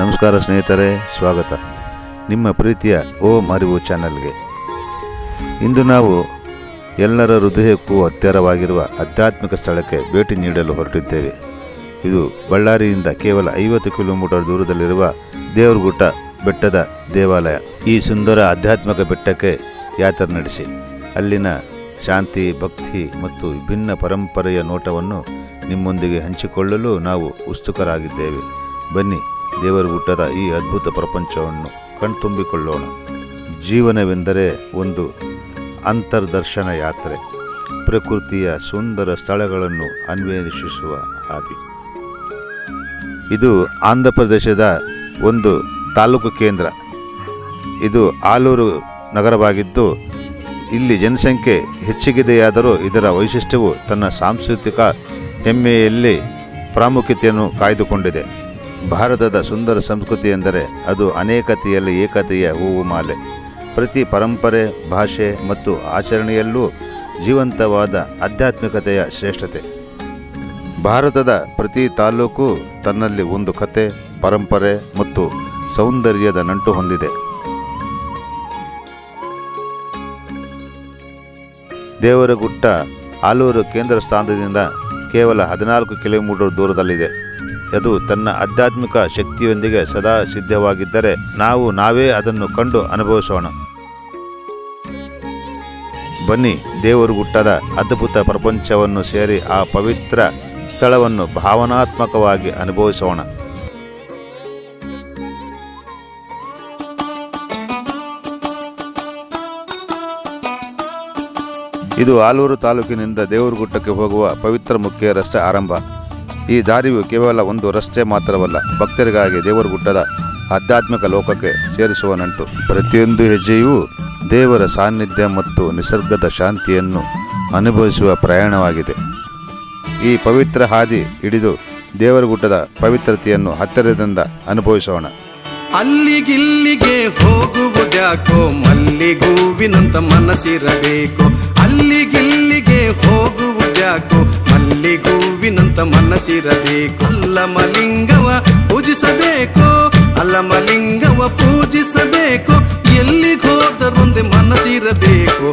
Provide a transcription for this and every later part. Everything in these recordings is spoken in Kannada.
ನಮಸ್ಕಾರ ಸ್ನೇಹಿತರೆ, ಸ್ವಾಗತ. ನಿಮ್ಮ ಪ್ರೀತಿಯ ಓಂ ಅರಿವು ಚಾನಲ್ಗೆ. ಇಂದು ನಾವು ಎಲ್ಲರ ಹೃದಯಕ್ಕೂ ಹತ್ತಿರವಾಗಿರುವ ಆಧ್ಯಾತ್ಮಿಕ ಸ್ಥಳಕ್ಕೆ ಭೇಟಿ ನೀಡಲು ಹೊರಟಿದ್ದೇವೆ. ಇದು ಬಳ್ಳಾರಿಯಿಂದ ಕೇವಲ ಐವತ್ತು ಕಿಲೋಮೀಟರ್ ದೂರದಲ್ಲಿರುವ ದೇವರಗುಟ್ಟ ಬೆಟ್ಟದ ದೇವಾಲಯ. ಈ ಸುಂದರ ಆಧ್ಯಾತ್ಮಿಕ ಬೆಟ್ಟಕ್ಕೆ ಯಾತ್ರೆ ನಡೆಸಿ. ಅಲ್ಲಿನ ಶಾಂತಿ, ಭಕ್ತಿ ಮತ್ತು ವಿಭಿನ್ನ ಪರಂಪರೆಯ ನೋಟವನ್ನು ನಿಮ್ಮೊಂದಿಗೆ ಹಂಚಿಕೊಳ್ಳಲು ನಾವು ಉತ್ಸುಕರಾಗಿದ್ದೇವೆ. ಬನ್ನಿ ದೇವರಗುಟ್ಟದ ಈ ಅದ್ಭುತ ಪ್ರಪಂಚವನ್ನು ಕಣ್ತುಂಬಿಕೊಳ್ಳೋಣ. ಜೀವನವೆಂದರೆ ಒಂದು ಅಂತರ್ದರ್ಶನ ಯಾತ್ರೆ, ಪ್ರಕೃತಿಯ ಸುಂದರ ಸ್ಥಳಗಳನ್ನು ಅನ್ವೇಷಿಸುವ ಹಾದಿ. ಇದು ಆಂಧ್ರ ಪ್ರದೇಶದ ಒಂದು ತಾಲೂಕು ಕೇಂದ್ರ. ಇದು ಆಲೂರು ನಗರವಾಗಿದ್ದು, ಇಲ್ಲಿ ಜನಸಂಖ್ಯೆ ಹೆಚ್ಚಿಗಿದೆಯಾದರೂ ಇದರ ವೈಶಿಷ್ಟ್ಯವು ತನ್ನ ಸಾಂಸ್ಕೃತಿಕ ಹೆಮ್ಮೆಯಲ್ಲಿ ಪ್ರಾಮುಖ್ಯತೆಯನ್ನು ಕಾಯ್ದುಕೊಂಡಿದೆ. ಭಾರತದ ಸುಂದರ ಸಂಸ್ಕೃತಿ ಎಂದರೆ ಅದು ಅನೇಕತೆಯಲ್ಲಿ ಏಕತೆಯ ಹೂವು ಮಾಲೆ ಪ್ರತಿ ಪರಂಪರೆ, ಭಾಷೆ ಮತ್ತು ಆಚರಣೆಯಲ್ಲೂ ಜೀವಂತವಾದ ಆಧ್ಯಾತ್ಮಿಕತೆಯ ಶ್ರೇಷ್ಠತೆ. ಭಾರತದ ಪ್ರತಿ ತಾಲೂಕು ತನ್ನಲ್ಲಿ ಒಂದು ಕತೆ, ಪರಂಪರೆ ಮತ್ತು ಸೌಂದರ್ಯದ ನಂಟು ಹೊಂದಿದೆ. ದೇವರಗುಟ್ಟ ಆಲೂರು ಕೇಂದ್ರ ಸ್ಥಾನದಿಂದ ಕೇವಲ ಹದಿನಾಲ್ಕು ಕಿಲೋಮೀಟರ್ ದೂರದಲ್ಲಿದೆ. ಅದು ತನ್ನ ಆಧ್ಯಾತ್ಮಿಕ ಶಕ್ತಿಯೊಂದಿಗೆ ಸದಾ ಸಿದ್ಧವಾಗಿದ್ದರೆ ನಾವು ನಾವೇ ಅದನ್ನು ಕಂಡು ಅನುಭವಿಸೋಣ. ಬನ್ನಿ, ದೇವರಗುಟ್ಟದ ಅದ್ಭುತ ಪ್ರಪಂಚವನ್ನು ಸೇರಿ ಆ ಪವಿತ್ರ ಸ್ಥಳವನ್ನು ಭಾವನಾತ್ಮಕವಾಗಿ ಅನುಭವಿಸೋಣ. ಇದು ಆಲೂರು ತಾಲೂಕಿನಿಂದ ದೇವರಗುಟ್ಟಕ್ಕೆ ಹೋಗುವ ಪವಿತ್ರ ಮುಖ್ಯ ರಸ್ತೆ ಆರಂಭ. ಈ ದಾರಿಯು ಕೇವಲ ಒಂದು ರಸ್ತೆ ಮಾತ್ರವಲ್ಲ, ಭಕ್ತರಿಗಾಗಿ ದೇವರ ಗುಡ್ಡದ ಆಧ್ಯಾತ್ಮಿಕ ಲೋಕಕ್ಕೆ ಸೇರಿಸುವ ನಂಟು ಪ್ರತಿಯೊಂದು ಹೆಜ್ಜೆಯೂ ದೇವರ ಸಾನ್ನಿಧ್ಯ ಮತ್ತು ನಿಸರ್ಗದ ಶಾಂತಿಯನ್ನು ಅನುಭವಿಸುವ ಪ್ರಯಾಣವಾಗಿದೆ. ಈ ಪವಿತ್ರ ಹಾದಿ ಹಿಡಿದು ದೇವರ ಗುಡ್ಡದ ಪವಿತ್ರತೆಯನ್ನು ಹತ್ತಿರದಿಂದ ಅನುಭವಿಸೋಣ. ಅಲ್ಲಿಗಿಲ್ಲಿಗೆ ಹೋಗುವುದ್ಯಾಕೋ? ಮಲ್ಲಿಗೂವಿನಂತ ಮನಸ್ಸಿರಬೇಕು. ಅಲ್ಲಿಗಿಲ್ಲಿಗೆ ಹೋಗುವುದ್ಯಾಕೋ? ಮಲ್ಲಿಗೂವಿನಂತ ಮನಸ್ಸಿರಬೇಕು ಅಲ್ಲಮಲಿಂಗವ ಪೂಜಿಸಬೇಕು ಅಲ್ಲಮಲಿಂಗವ ಪೂಜಿಸಬೇಕು. ಎಲ್ಲಿಗೆ ಹೋದರೊಂದೆ ಮನಸ್ಸಿರಬೇಕು.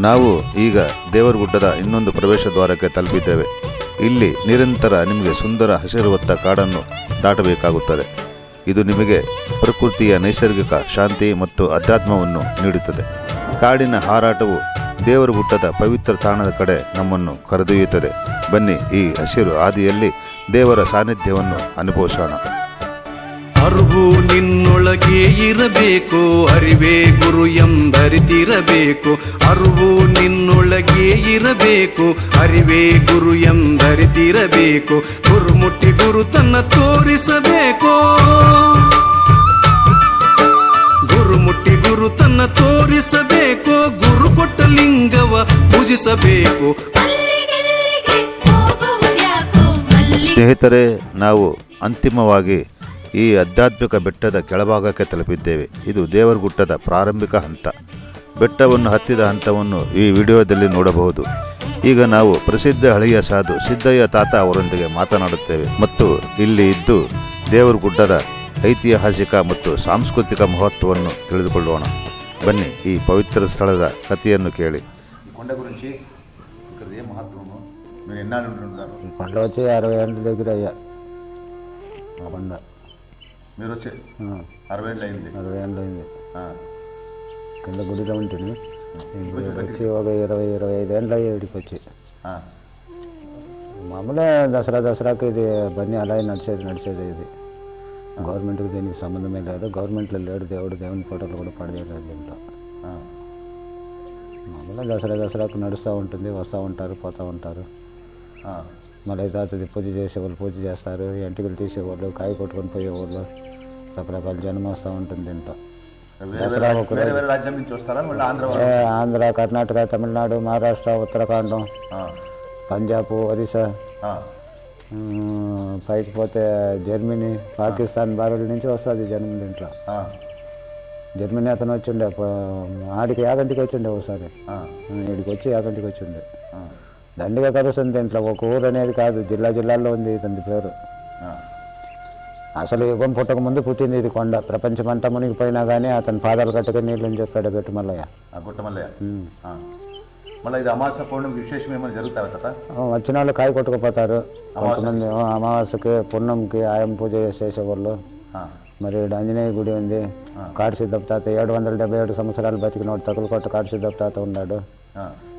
ನಾವು ಈಗ ದೇವರ ಗುಡ್ಡದ ಇನ್ನೊಂದು ಪ್ರವೇಶ ದ್ವಾರಕ್ಕೆ ತಲುಪಿದ್ದೇವೆ. ಇಲ್ಲಿ ನಿರಂತರ ನಿಮಗೆ ಸುಂದರ ಹಸಿರುವತ್ತ ಕಾಡನ್ನು ದಾಟಬೇಕಾಗುತ್ತದೆ. ಇದು ನಿಮಗೆ ಪ್ರಕೃತಿಯ ನೈಸರ್ಗಿಕ ಶಾಂತಿ ಮತ್ತು ಅಧ್ಯಾತ್ಮವನ್ನು ನೀಡುತ್ತದೆ. ಕಾಡಿನ ಹಾರಾಟವು ದೇವರ ಗುಟ್ಟದ ಪವಿತ್ರ ತಾಣದ ಕಡೆ ನಮ್ಮನ್ನು ಕರೆದೊಯ್ಯುತ್ತದೆ. ಬನ್ನಿ ಈ ಹಸಿರು ಹಾದಿಯಲ್ಲಿ ದೇವರ ಸಾನ್ನಿಧ್ಯವನ್ನು ಅನುಭವಿಸೋಣ. ಅರಿವು ನಿನ್ನೊಳಗೆ ಇರಬೇಕು ಅರಿವೇ ಗುರು ಎಂದರಿತಿರಬೇಕು. ಅರಿವು ನಿನ್ನೊಳಗೆ ಇರಬೇಕು ಅರಿವೇ ಗುರು ಎಂದರಿತಿರಬೇಕು. ಗುರು ಮುಟ್ಟಿ ಗುರು ತನ್ನ ತೋರಿಸಬೇಕು. ಗುರು ಮುಟ್ಟಿ ಗುರು ತನ್ನ ತೋರಿಸಬೇಕು. ಗುರು ಕೊಟ್ಟ ಲಿಂಗವ ಪೂಜಿಸಬೇಕು. ಸ್ನೇಹಿತರೆ ನಾವು ಅಂತಿಮವಾಗಿ ಈ ಆಧ್ಯಾತ್ಮಿಕ ಬೆಟ್ಟದ ಕೆಳಭಾಗಕ್ಕೆ ತಲುಪಿದ್ದೇವೆ ಇದು ದೇವರಗುಟ್ಟದ ಪ್ರಾರಂಭಿಕ ಹಂತ ಬೆಟ್ಟವನ್ನು ಹತ್ತಿದ ಹಂತವನ್ನು ಈ ವಿಡಿಯೋದಲ್ಲಿ ನೋಡಬಹುದು ಈಗ ನಾವು ಪ್ರಸಿದ್ಧ ಹಳೆಯ ಸಾಧು ಸಿದ್ದಯ್ಯ ತಾತ ಅವರೊಂದಿಗೆ ಮಾತನಾಡುತ್ತೇವೆ ಮತ್ತು ಇಲ್ಲಿ ಇದ್ದು ದೇವರಗುಡ್ಡದ ಐತಿಹಾಸಿಕ ಮತ್ತು ಸಾಂಸ್ಕೃತಿಕ ಮಹತ್ವವನ್ನು ತಿಳಿದುಕೊಳ್ಳೋಣ ಬನ್ನಿ ಈ ಪವಿತ್ರ ಸ್ಥಳದ కథను ಕೇಳಿ కొండ గురించి ఇక్కడ ఏ మహత్వము మీరు ఎన్నాళ్ళు ఉంటున్నారు ఈ కొండ వచ్చి అరవై ఏళ్ళ దగ్గర అయ్యా ఆ కొండ మీరు వచ్చి అరవై ఏళ్ళు అయింది. అరవై ఏళ్ళు అయింది. కింద గుడిలో ఉంటుంది వచ్చి ఒక ఇరవై ఇరవై ఐదు ఏళ్ళు అయ్యి ఇక్కడికి వచ్చి మామూలే దసరా దసరాకి ఇది బండి అలాగే నడిచేది నడిచేది ఇది. గవర్నమెంట్కి దీనికి సంబంధమే లేదు. గవర్నమెంట్లో లేడు దేవుడు దేవుని ఫోటోలు కూడా పడలేదు దీంట్లో మామూలుగా దసరా దసరాకు నడుస్తూ ఉంటుంది వస్తూ ఉంటారు పోతూ ఉంటారు. మళ్ళీ తాతది పూజ చేసేవాళ్ళు పూజ చేస్తారు ఎంటికలు తీసేవాళ్ళు కాయ కొట్టుకొని పోయేవాళ్ళు రకరకాల జనం వస్తూ ఉంటుంది వేరే దసరా ఆంధ్ర కర్ణాటక తమిళనాడు మహారాష్ట్ర ఉత్తరాఖండం పంజాబ్ ఒరిస్సా పైకి పోతే జర్మనీ పాకిస్తాన్ బారుల నుంచి వస్తుంది దీంట్లో. ఆ, జర్మనీ అతను వచ్చిండే ఆడికి యాగంటికి వచ్చిండే ఒకసారి ఇక్కడికి వచ్చి యాగంటికి వచ్చిండే. దండిగా కలుస్తుంది దీంట్లో. ఒక ఊరు అనేది కాదు జిల్లా జిల్లాల్లో ఉంది ఇతని పేరు. అసలు యుగం పుట్టక ముందు పుట్టింది ఇది కొండ. ప్రపంచమంతా మునిగిపోయినా కానీ అతని పాదాలు కట్టక నీళ్ళని చెప్పాడు గుట్టమల్లయ్య ఆ. మళ్ళీ ఇది పౌర్ణమి విశేషం ఏమైనా జరుగుతాయి ఆ, వచ్చిన వాళ్ళు కాయ కొట్టుకుపోతారు. కొంతమంది అమావాస్యకి పున్నంకి ఆయం పూజ చేసేవాళ్ళు మరి ఆంజనేయ గుడి ఉంది. కాడు సిద్ధప్ప తాత ఏడు వందల డెబ్బై ఏడు సంవత్సరాలు బతికినోడు తగులుకోట కాడు సిద్ధప్ప తాత ఉన్నాడు.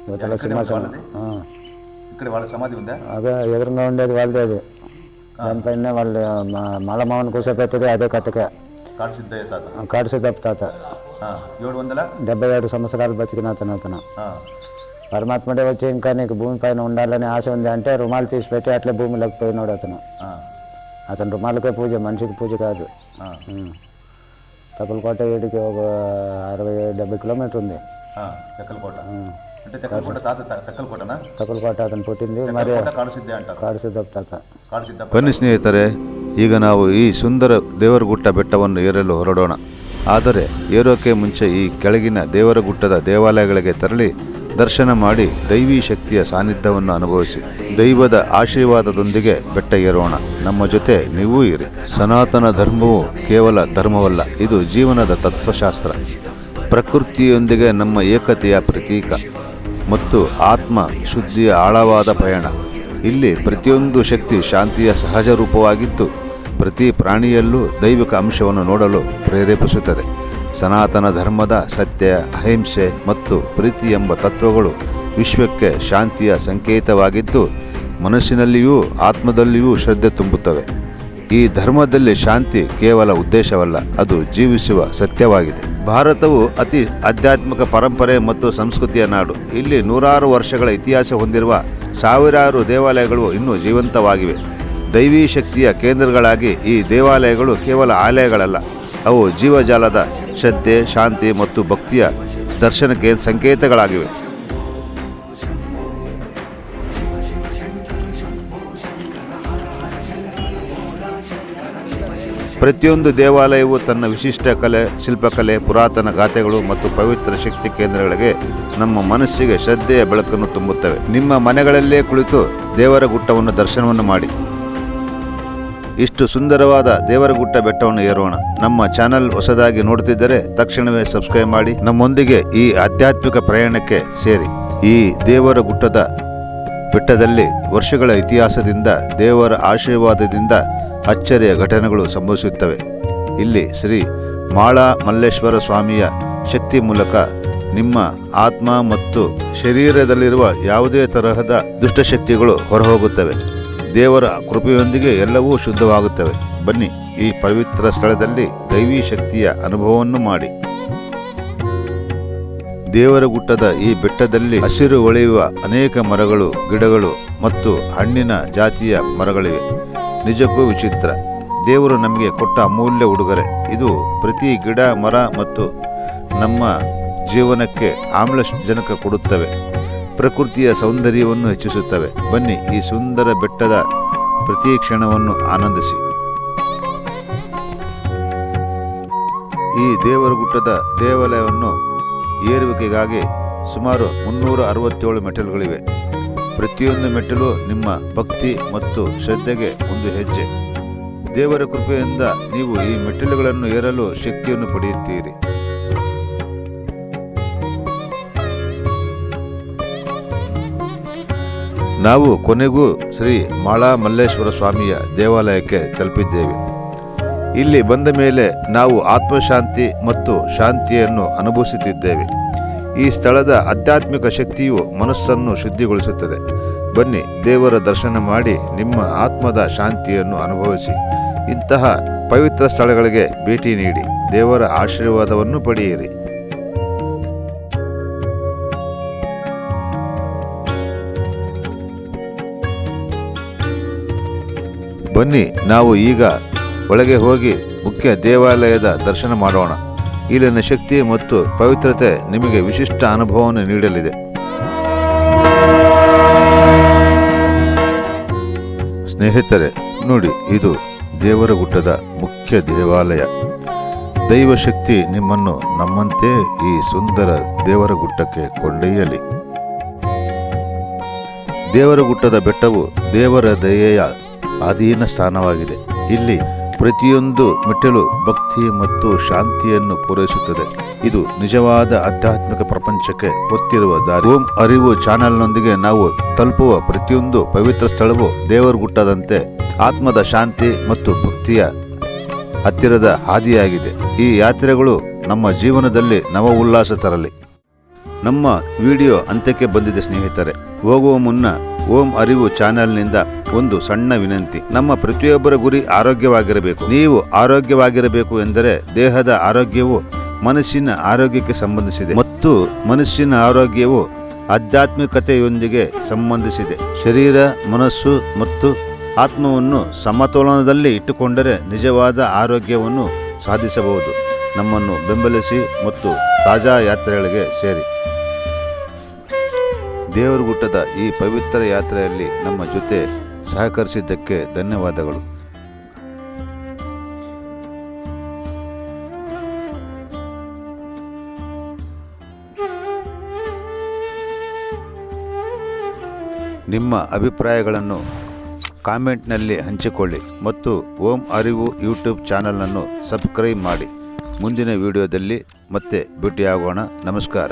యువతల సింహాసనం? ఆ, ఇక్కడ వాళ్ళ సమాధి ఉందా? అదే ఎదురుగా ఉండేది వాళ్ళదే అది. దానిపైన వాళ్ళు మలమావన్ కూర్చోపెట్టేది అదే కట్టకే కాడు సిద్ధప్ప తాత. ఏడు వందల? డెబ్బై ఏడు సంవత్సరాలు బతికిన అతను అతను. పరమాత్ముడే వచ్చి ఇంకా నీకు భూమి పైన ఉండాలని ఆశ ఉంది అంటే రుమాలు తీసి పెట్టి అట్లే భూమిలోకి పోయినాడు అతను. అతను రుమాలకే పూజ మనిషికి పూజ కాదు. ఆ, తక్కులకోట ఏడికి ఒక అరవై డెబ్బై కిలోమీటర్ ఉంది. తెక్కలకోట అంటే తెక్కలకోట తాత త- తెక్కలకోటనా తక్కులకోట అతను పుట్టింది మరి తెక్కలకోట కాడు సిద్ధ అంటారు కాడు సిద్ధప్ప తాత ಕಾಡು ಸಿದ್ಧ ಬನ್ನಿ ಸ್ನೇಹಿತರೆ ಈಗ ನಾವು ಈ ಸುಂದರ ದೇವರಗುಟ್ಟ ಬೆಟ್ಟವನ್ನು ಏರಲು ಹೊರಡೋಣ ಆದರೆ ಏರೋಕೆ ಮುಂಚೆ ಈ ಕೆಳಗಿನ ದೇವರಗುಟ್ಟದ ದೇವಾಲಯಗಳಿಗೆ ತೆರಳಿ ದರ್ಶನ ಮಾಡಿ ದೈವಿ ಶಕ್ತಿಯ ಸಾನ್ನಿಧ್ಯವನ್ನು ಅನುಭವಿಸಿ ದೈವದ ಆಶೀರ್ವಾದದೊಂದಿಗೆ ಬೆಟ್ಟ ಏರೋಣ ನಮ್ಮ ಜೊತೆ ನೀವೂ ಇರಿ ಸನಾತನ ಧರ್ಮವು ಕೇವಲ ಧರ್ಮವಲ್ಲ ಇದು ಜೀವನದ ತತ್ವಶಾಸ್ತ್ರ ಪ್ರಕೃತಿಯೊಂದಿಗೆ ನಮ್ಮ ಏಕತೆಯ ಪ್ರತೀಕ ಮತ್ತು ಆತ್ಮ ಶುದ್ಧಿಯ ಆಳವಾದ ಪಯಣ. ಇಲ್ಲಿ ಪ್ರತಿಯೊಂದು ಶಕ್ತಿ ಶಾಂತಿಯ ಸಹಜ ರೂಪವಾಗಿದ್ದು, ಪ್ರತಿ ಪ್ರಾಣಿಯಲ್ಲೂ ದೈವಿಕ ಅಂಶವನ್ನು ನೋಡಲು ಪ್ರೇರೇಪಿಸುತ್ತದೆ. ಸನಾತನ ಧರ್ಮದ ಸತ್ಯ, ಅಹಿಂಸೆ ಮತ್ತು ಪ್ರೀತಿ ಎಂಬ ತತ್ವಗಳು ವಿಶ್ವಕ್ಕೆ ಶಾಂತಿಯ ಸಂಕೇತವಾಗಿದ್ದು, ಮನಸ್ಸಿನಲ್ಲಿಯೂ ಆತ್ಮದಲ್ಲಿಯೂ ಶ್ರದ್ಧೆ ತುಂಬುತ್ತವೆ. ಈ ಧರ್ಮದಲ್ಲಿ ಶಾಂತಿ ಕೇವಲ ಉದ್ದೇಶವಲ್ಲ, ಅದು ಜೀವಿಸುವ ಸತ್ಯವಾಗಿದೆ. ಭಾರತವು ಅತಿ ಆಧ್ಯಾತ್ಮಿಕ ಪರಂಪರೆ ಮತ್ತು ಸಂಸ್ಕೃತಿಯ ನಾಡು. ಇಲ್ಲಿ ನೂರಾರು ವರ್ಷಗಳ ಇತಿಹಾಸ ಹೊಂದಿರುವ ಸಾವಿರಾರು ದೇವಾಲಯಗಳು ಇನ್ನೂ ಜೀವಂತವಾಗಿವೆ. ದೈವೀ ಶಕ್ತಿಯ ಕೇಂದ್ರಗಳಾಗಿ ಈ ದೇವಾಲಯಗಳು ಕೇವಲ ಆಲಯಗಳಲ್ಲ, ಅವು ಜೀವಜಾಲದ ಶ್ರದ್ಧೆ, ಶಾಂತಿ ಮತ್ತು ಭಕ್ತಿಯ ದರ್ಶನಕ್ಕೆ ಸಂಕೇತಗಳಾಗಿವೆ. ಪ್ರತಿಯೊಂದು ದೇವಾಲಯವು ತನ್ನ ವಿಶಿಷ್ಟ ಕಲೆ, ಶಿಲ್ಪಕಲೆ, ಪುರಾತನ ಗಾಥೆಗಳು ಮತ್ತು ಪವಿತ್ರ ಶಕ್ತಿ ಕೇಂದ್ರಗಳಿಗೆ ನಮ್ಮ ಮನಸ್ಸಿಗೆ ಶ್ರದ್ಧೆಯ ಬೆಳಕನ್ನು ತುಂಬುತ್ತವೆ. ನಿಮ್ಮ ಮನೆಗಳಲ್ಲೇ ಕುಳಿತು ದೇವರ ಗುಟ್ಟವನ್ನು ದರ್ಶನವನ್ನು ಮಾಡಿ. ಇಷ್ಟು ಸುಂದರವಾದ ದೇವರಗುಟ್ಟ ಬೆಟ್ಟವನ್ನು ಏರೋಣ. ನಮ್ಮ ಚಾನಲ್ ಹೊಸದಾಗಿ ನೋಡುತ್ತಿದ್ದರೆ ತಕ್ಷಣವೇ ಸಬ್ಸ್ಕ್ರೈಬ್ ಮಾಡಿ. ನಮ್ಮೊಂದಿಗೆ ಈ ಆಧ್ಯಾತ್ಮಿಕ ಪ್ರಯಾಣಕ್ಕೆ ಸೇರಿ. ಈ ದೇವರ ಗುಟ್ಟದ ಬೆಟ್ಟದಲ್ಲಿ ವರ್ಷಗಳ ಇತಿಹಾಸದಿಂದ ದೇವರ ಆಶೀರ್ವಾದದಿಂದ ಅಚ್ಚರಿಯ ಘಟನೆಗಳು ಸಂಭವಿಸುತ್ತವೆ. ಇಲ್ಲಿ ಶ್ರೀ ಮಾಳ ಮಲ್ಲೇಶ್ವರ ಸ್ವಾಮಿಯ ಶಕ್ತಿ ಮೂಲಕ ನಿಮ್ಮ ಆತ್ಮ ಮತ್ತು ಶರೀರದಲ್ಲಿರುವ ಯಾವುದೇ ತರಹದ ದುಷ್ಟಶಕ್ತಿಗಳು ಹೊರಹೋಗುತ್ತವೆ. ದೇವರ ಕೃಪೆಯೊಂದಿಗೆ ಎಲ್ಲವೂ ಶುದ್ಧವಾಗುತ್ತವೆ. ಬನ್ನಿ ಈ ಪವಿತ್ರ ಸ್ಥಳದಲ್ಲಿ ದೈವಿ ಶಕ್ತಿಯ ಅನುಭವವನ್ನು ಮಾಡಿ. ದೇವರ ಗುಟ್ಟದ ಈ ಬೆಟ್ಟದಲ್ಲಿ ಹಸಿರು ಹೊಳೆಯುವ ಅನೇಕ ಮರಗಳು, ಗಿಡಗಳು ಮತ್ತು ಹಣ್ಣಿನ ಜಾತಿಯ ಮರಗಳಿವೆ. ನಿಜಕ್ಕೂ ವಿಚಿತ್ರ. ದೇವರು ನಮಗೆ ಕೊಟ್ಟ ಅಮೂಲ್ಯ ಉಡುಗೊರೆ. ಇದು ಪ್ರತಿ ಗಿಡ, ಮರ ಮತ್ತು ನಮ್ಮ ಜೀವನಕ್ಕೆ ಆಮ್ಲಜನಕ ಕೊಡುತ್ತವೆ. ಪ್ರಕೃತಿಯ ಸೌಂದರ್ಯವನ್ನು ಹೆಚ್ಚಿಸುತ್ತವೆ. ಬನ್ನಿ ಈ ಸುಂದರ ಬೆಟ್ಟದ ಪ್ರತಿ ಕ್ಷಣವನ್ನು ಆನಂದಿಸಿ. ಈ ದೇವರ ಗುಡ್ಡದ ದೇವಾಲಯವನ್ನು ಏರುವಿಕೆಗಾಗಿ ಸುಮಾರು ಮುನ್ನೂರ ಅರವತ್ತೇಳು ಮೆಟ್ಟಲುಗಳಿವೆ. ಪ್ರತಿಯೊಂದು ಮೆಟ್ಟಿಲು ನಿಮ್ಮ ಭಕ್ತಿ ಮತ್ತು ಶ್ರದ್ಧೆಗೆ ಒಂದು ಹೆಜ್ಜೆ. ದೇವರ ಕೃಪೆಯಿಂದ ನೀವು ಈ ಮೆಟ್ಟಿಲುಗಳನ್ನು ಏರಲು ಶಕ್ತಿಯನ್ನು ಪಡೆಯುತ್ತೀರಿ. ನಾವು ಕೊನೆಗೂ ಶ್ರೀ ಮಾಳಾ ಮಲ್ಲೇಶ್ವರ ಸ್ವಾಮಿಯ ದೇವಾಲಯಕ್ಕೆ ತಲುಪಿದ್ದೇವೆ. ಇಲ್ಲಿ ಬಂದ ಮೇಲೆ ನಾವು ಆತ್ಮಶಾಂತಿ ಮತ್ತು ಶಾಂತಿಯನ್ನು ಅನುಭವಿಸುತ್ತಿದ್ದೇವೆ. ಈ ಸ್ಥಳದ ಆಧ್ಯಾತ್ಮಿಕ ಶಕ್ತಿಯು ಮನಸ್ಸನ್ನು ಶುದ್ಧಿಗೊಳಿಸುತ್ತದೆ. ಬನ್ನಿ, ದೇವರ ದರ್ಶನ ಮಾಡಿ ನಿಮ್ಮ ಆತ್ಮದ ಶಾಂತಿಯನ್ನು ಅನುಭವಿಸಿ. ಇಂತಹ ಪವಿತ್ರ ಸ್ಥಳಗಳಿಗೆ ಭೇಟಿ ನೀಡಿ, ದೇವರ ಆಶೀರ್ವಾದವನ್ನು ಪಡೆಯಿರಿ. ಬನ್ನಿ, ನಾವು ಈಗ ಒಳಗೆ ಹೋಗಿ ಮುಖ್ಯ ದೇವಾಲಯದ ದರ್ಶನ ಮಾಡೋಣ. ಇಲ್ಲಿನ ಶಕ್ತಿ ಮತ್ತು ಪವಿತ್ರತೆ ನಿಮಗೆ ವಿಶಿಷ್ಟ ಅನುಭವವನ್ನು ನೀಡಲಿದೆ. ಸ್ನೇಹಿತರೆ, ನೋಡಿ, ಇದು ದೇವರ ಗುಡ್ಡದ ಮುಖ್ಯ ದೇವಾಲಯ. ದೈವಶಕ್ತಿ ನಿಮ್ಮನ್ನು ನಮ್ಮಂತೆ ಈ ಸುಂದರ ದೇವರ ಗುಡ್ಡಕ್ಕೆ ಕೊಂಡೊಯ್ಯಲಿ. ದೇವರ ಗುಡ್ಡದ ಬೆಟ್ಟವು ದೇವರ ದಯೆಯ ಅಧೀನ ಸ್ಥಾನವಾಗಿದೆ ಇಲ್ಲಿ ಪ್ರತಿಯೊಂದು ಮೆಟ್ಟಲು ಭಕ್ತಿ ಮತ್ತು ಶಾಂತಿಯನ್ನು ಪೂರೈಸುತ್ತದೆ. ಇದು ನಿಜವಾದ ಆಧ್ಯಾತ್ಮಿಕ ಪ್ರಪಂಚಕ್ಕೆ ಗೊತ್ತಿರುವ ದಾರಿ. ಓಂ ಅರಿವು ಚಾನೆಲ್ನೊಂದಿಗೆ ನಾವು ತಲುಪುವ ಪ್ರತಿಯೊಂದು ಪವಿತ್ರ ಸ್ಥಳವು ದೇವರ ಗುಟ್ಟದಂತೆ ಆತ್ಮದ ಶಾಂತಿ ಮತ್ತು ಭಕ್ತಿಯ ಹತ್ತಿರದ ಹಾದಿಯಾಗಿದೆ. ಈ ಯಾತ್ರೆಗಳು ನಮ್ಮ ಜೀವನದಲ್ಲಿ ನವ ಉಲ್ಲಾಸ ತರಲಿ. ನಮ್ಮ ವಿಡಿಯೋ ಅಂತ್ಯಕ್ಕೆ ಬಂದಿದೆ ಸ್ನೇಹಿತರೆ. ಹೋಗುವ ಮುನ್ನ ಓಂ ಅರಿವು ಚಾನೆಲ್ನಿಂದ ಒಂದು ಸಣ್ಣ ವಿನಂತಿ. ನಮ್ಮ ಪ್ರತಿಯೊಬ್ಬರ ಗುರಿ ಆರೋಗ್ಯವಾಗಿರಬೇಕು. ನೀವು ಆರೋಗ್ಯವಾಗಿರಬೇಕು ಎಂದರೆ ದೇಹದ ಆರೋಗ್ಯವು ಮನಸ್ಸಿನ ಆರೋಗ್ಯಕ್ಕೆ ಸಂಬಂಧಿಸಿದೆ. ಮತ್ತು ಮನಸ್ಸಿನ ಆರೋಗ್ಯವು ಆಧ್ಯಾತ್ಮಿಕತೆಯೊಂದಿಗೆ ಸಂಬಂಧಿಸಿದೆ. ಶರೀರ, ಮನಸ್ಸು ಮತ್ತು ಆತ್ಮವನ್ನು ಸಮತೋಲನದಲ್ಲಿ ಇಟ್ಟುಕೊಂಡರೆ ನಿಜವಾದ ಆರೋಗ್ಯವನ್ನು ಸಾಧಿಸಬಹುದು. ನಮ್ಮನ್ನು ಬೆಂಬಲಿಸಿ ಮತ್ತು ತಾಜಾ ಯಾತ್ರೆಗಳಿಗೆ ಸೇರಿ. ದೇವರ ಗುಟ್ಟದ ಈ ಪವಿತ್ರ ಯಾತ್ರೆಯಲ್ಲಿ ನಮ್ಮ ಜೊತೆ ಸಹಕರಿಸಿದ್ದಕ್ಕೆ ಧನ್ಯವಾದಗಳು. ನಿಮ್ಮ ಅಭಿಪ್ರಾಯಗಳನ್ನು ಕಾಮೆಂಟ್ನಲ್ಲಿ ಹಂಚಿಕೊಳ್ಳಿ ಮತ್ತು ಓಂ ಅರಿವು ಯೂಟ್ಯೂಬ್ ಚಾನಲನ್ನು ಸಬ್ಸ್ಕ್ರೈಬ್ ಮಾಡಿ. ಮುಂದಿನ ವಿಡಿಯೋದಲ್ಲಿ ಮತ್ತೆ ಭೇಟಿಯಾಗೋಣ. ನಮಸ್ಕಾರ.